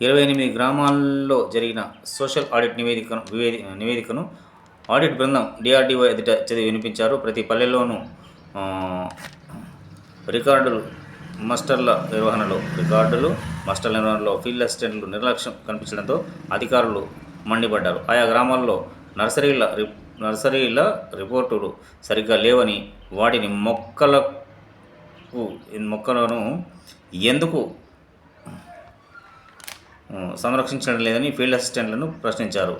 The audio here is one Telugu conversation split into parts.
ఇరవై ఎనిమిది గ్రామాల్లో జరిగిన సోషల్ ఆడిట్ నివేదికను వివేది నివేదికను ఆడిట్ బృందం డిఆర్డీఓ ఎదుట చదివి వినిపించారు. ప్రతి పల్లెల్లోనూ రికార్డులు మస్టర్ల నిర్వహణలో రికార్డులు మస్టర్ల నిర్వహణలో ఫీల్డ్ అసిస్టెంట్లు నిర్లక్ష్యం కనిపించడంతో అధికారులు మండిపడ్డారు. ఆయా గ్రామాల్లో నర్సరీల రి నర్సరీల రిపోర్టులు సరిగ్గా లేవని వాటిని మొక్కలకు మొక్కలను ఎందుకు సంరక్షించడం లేదని ఫీల్డ్ అసిస్టెంట్లను ప్రశ్నించారు.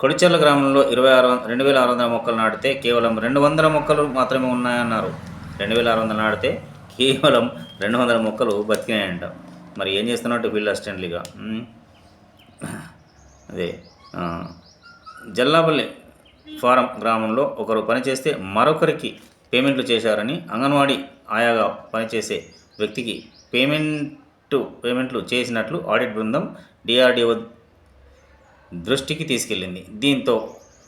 కొడిచెర్ల గ్రామంలో ఇరవై ఆరు రెండు వేల ఆరు వందల మొక్కలు నాటితే కేవలం రెండు వందల మొక్కలు మాత్రమే ఉన్నాయన్నారు. రెండు వేల ఆరు వందలు నాటితే కేవలం రెండు వందల మొక్కలు బతికినాయంట. మరి ఏం చేస్తున్నట్టు ఫీల్డ్ అసిస్టెంట్లుగా అదే జల్లాపల్లి ఫారం గ్రామంలో ఒకరు పనిచేస్తే మరొకరికి పేమెంట్లు చేశారని అంగన్వాడీ ఆయాగా పనిచేసే వ్యక్తికి పేమెంట్ పేమెంట్లు చేసినట్లు ఆడిట్ బృందం డిఆర్డిఓ దృష్టికి తీసుకెళ్ళింది. దీంతో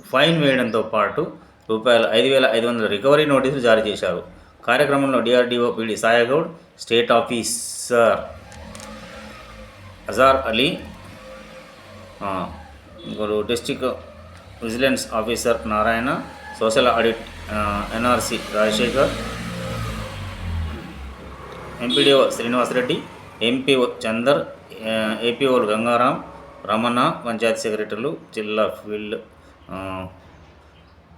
ఫైన్ వేయడంతో పాటు రూపాయలు ఐదు వేల ఐదు వందల రికవరీ నోటీసులు జారీ చేశారు. కార్యక్రమంలో DRDO PD Sayagoud state officer Azhar Ali ఆ, ఇంకోరు district vigilance officer Narayana social audit NRC Rajasekhar MPDO Srinivasa Reddy MPO Chandar ఏపీఓలు Gangaram Ramana panchayat సెక్రటరీలు జిల్లా ఫీల్డ్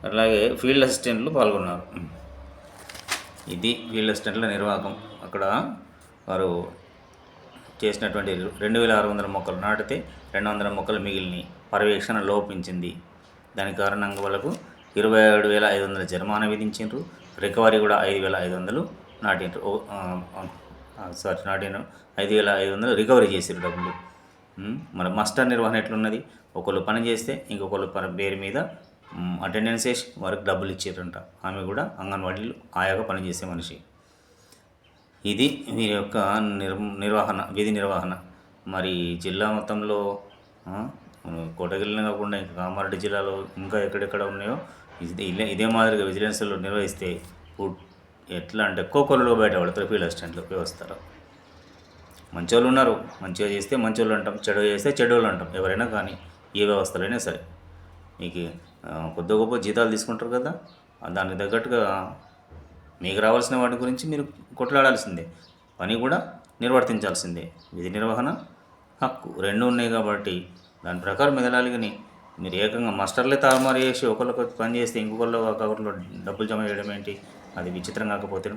అలాగే ఫీల్డ్ అసిస్టెంట్లు పాల్గొన్నారు. ఇది ఫీల్డ్ అసిస్టెంట్ల నిర్వాహకం. అక్కడ వారు చేసినటువంటి రెండు వేల ఆరు వందల మొక్కలు నాటితే రెండు వందల మొక్కలు మిగిలినాయి పర్యవేక్షణ లోపించింది. దాని కారణంగా వాళ్ళకు ఇరవై ఏడు వేల ఐదు వందల జరిమానా విధించిండ్రు. రికవరీ కూడా ఐదు వేల ఐదు వందలు నాటిండ్రు. ఓ, నాటిన ఐదు వేల ఐదు వందలు రికవరీ చేశారు డబ్బులు. మరి మాస్టర్ నిర్వహణ ఎట్లున్నది? ఒకళ్ళు పని చేస్తే ఇంకొకళ్ళు పని పేరు మీద అటెండెన్స్ వేసి వారికి డబ్బులు ఇచ్చారంట ఆమె కూడా అంగన్వాడీలు ఆయాగా పనిచేసే మనిషి. ఇది వీరి యొక్క నిర్ నిర్వహణ విధి నిర్వహణ. మరి జిల్లా మొత్తంలో ఆ, కోటగిరిలో కాకుండా ఇంకా కామారెడ్డి జిల్లాలో ఇంకా ఎక్కడెక్కడ ఉన్నాయో ఇది ఇదే ఇదే మాదిరిగా విజిలెన్స్లో నిర్వహిస్తే ఎట్లా అంటే ఒక్కొక్కరు బయట పడతారు ఫీల్డ్ అసిస్టెంట్లు వ్యవస్థలో వాళ్ళు ఉన్నారు మంచిగా చేస్తే మంచోళ్ళు అంటాం చెడు చేస్తే చెడోళ్ళు అంటాం ఎవరైనా కానీ ఏ వ్యవస్థలైనా సరే. మీకు కొద్ది గొప్ప జీతాలు తీసుకుంటారు కదా దానికి తగ్గట్టుగా మీకు రావాల్సిన వాటి గురించి మీరు కొట్లాడాల్సిందే. పని కూడా నిర్వర్తించాల్సిందే. విధి నిర్వహణ హక్కు రెండు ఉన్నాయి కాబట్టి దాని ప్రకారం మెదలాలి కానీ మీరు ఏకంగా మాస్టర్లే తారుమారు చేసి ఒకళ్ళకి పని చేస్తే ఇంకొకళ్ళు ఒకరిలో డబ్బులు జమ చేయడం ఏంటి? అది విచిత్రం కాకపోతే